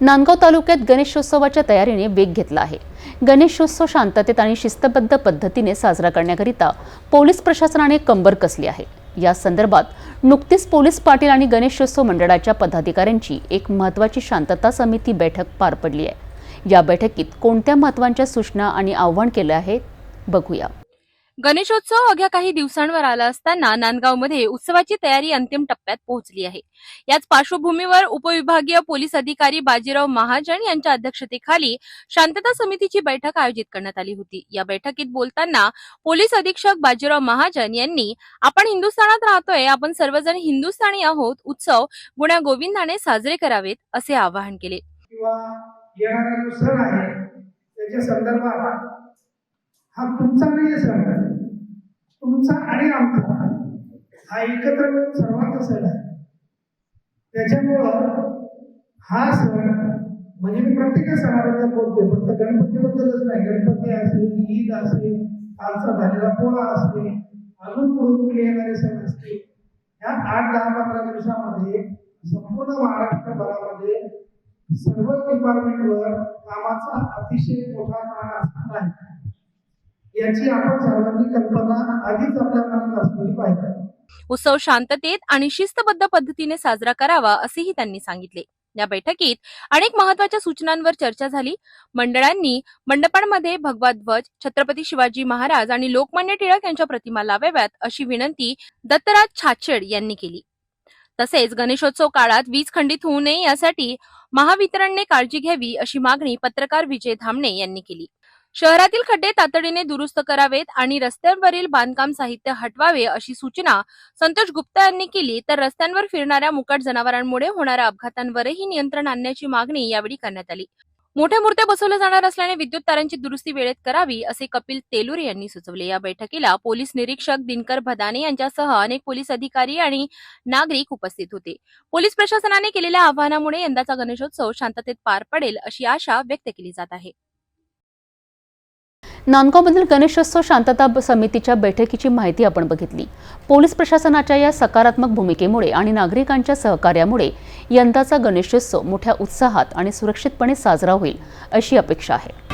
नांदगाव तालुक्यात गणेशोत्सवाच्या तयारीने वेग घेतला आहे. गणेशोत्सव शांततेत आणि शिस्तबद्ध पद्धतीने साजरा करण्याकरिता पोलीस प्रशासनाने कंबर कसली आहे. या संदर्भात नुकतीच पोलीस पाटील आणि गणेशोत्सव मंडळाच्या पदाधिकाऱ्यांची एक महत्त्वाची शांतता समिती बैठक पार पडली आहे. या बैठकीत कोणत्या महत्त्वाच्या सूचना आणि आव्हान केलं आहे बघूया. गणेशोत्सव अवघ्या काही दिवसांवर आला असताना नांदगावमध्ये उत्सवाची तयारी अंतिम टप्प्यात पोहोचली आहे. याच पार्श्वभूमीवर उपविभागीय पोलीस अधिकारी बाजीराव महाजन यांच्या अध्यक्षतेखाली शांतता समितीची बैठक आयोजित करण्यात आली होती. या बैठकीत बोलताना पोलीस अधीक्षक बाजीराव महाजन यांनी आपण हिंदुस्थानात राहतोय आपण सर्वजण हिंदुस्थानी आहोत उत्सव गुण्या गोविंदाने साजरे करावेत असे आवाहन केले. किंवा हा तुमचा नाही आहे सण तुमचा आणि आमचा. हा एकत्र मिळून सर्वांचा सण आहे. त्याच्यामुळं हा सण म्हणजे मी प्रत्येक सणाबद्दल बोलतोय. फक्त गणपतीबद्दलच नाही. गणपती असेल ईद असेल कालचा झालेला पोळा असेल अजून पुढे पुढे येणारे सण असतील ह्या आठ दहा पंधरा दिवसामध्ये संपूर्ण महाराष्ट्रभरामध्ये सर्व डिपार्टमेंटवर कामाचा अतिशय मोठा ताण असणार आहे. याची आपण सर्वांनी कल्पना आधीच आपल्या मनात असलेली पाहिजे. उत्सव शांततेत आणि शिस्तबद्ध पद्धतीने साजरा करावा असेही त्यांनी सांगितले. या बैठकीत अनेक महत्त्वाच्या सूचनांवर चर्चा झाली. मंडळांनी मंडपांमध्ये भगवा ध्वज छत्रपती शिवाजी महाराज आणि लोकमान्य टिळक यांच्या प्रतिमा लावाव्यात अशी विनंती दत्तराज छाछेड यांनी केली. तसेच गणेशोत्सव काळात वीज खंडित होऊ नये यासाठी महावितरणने काळजी घ्यावी अशी मागणी पत्रकार विजय धामणे यांनी केली. शहरातील खड्डे तातडीने दुरुस्त करावेत आणि रस्त्यांवरील बांधकाम साहित्य हटवावे अशी सूचना संतोष गुप्ता यांनी केली. तर रस्त्यांवर फिरणाऱ्या मुकाट जनावरांमुळे होणाऱ्या अपघातांवरही नियंत्रण आणण्याची मागणी यावेळी करण्यात आली. मोठ्या मूर्त्या बसवल्या जाणार असल्याने विद्युत तारांची दुरुस्ती वेळेत करावी असे कपिल तेलुरे यांनी सुचवले. या बैठकीला पोलीस निरीक्षक दिनकर भदाने यांच्यासह अनेक पोलीस अधिकारी आणि नागरिक उपस्थित होते. पोलीस प्रशासनाने केलेल्या आव्हानामुळे यंदाचा गणेशोत्सव शांततेत पार पडेल अशी आशा व्यक्त केली जात आहे. नांदगावमधील गणेशोत्सव शांतता समितीच्या बैठकीची माहिती आपण बघितली. पोलीस प्रशासनाच्या या सकारात्मक भूमिकेमुळे आणि नागरिकांच्या सहकार्यामुळे यंदाचा गणेशोत्सव मोठ्या उत्साहात आणि सुरक्षितपणे साजरा होईल अशी अपेक्षा आहे.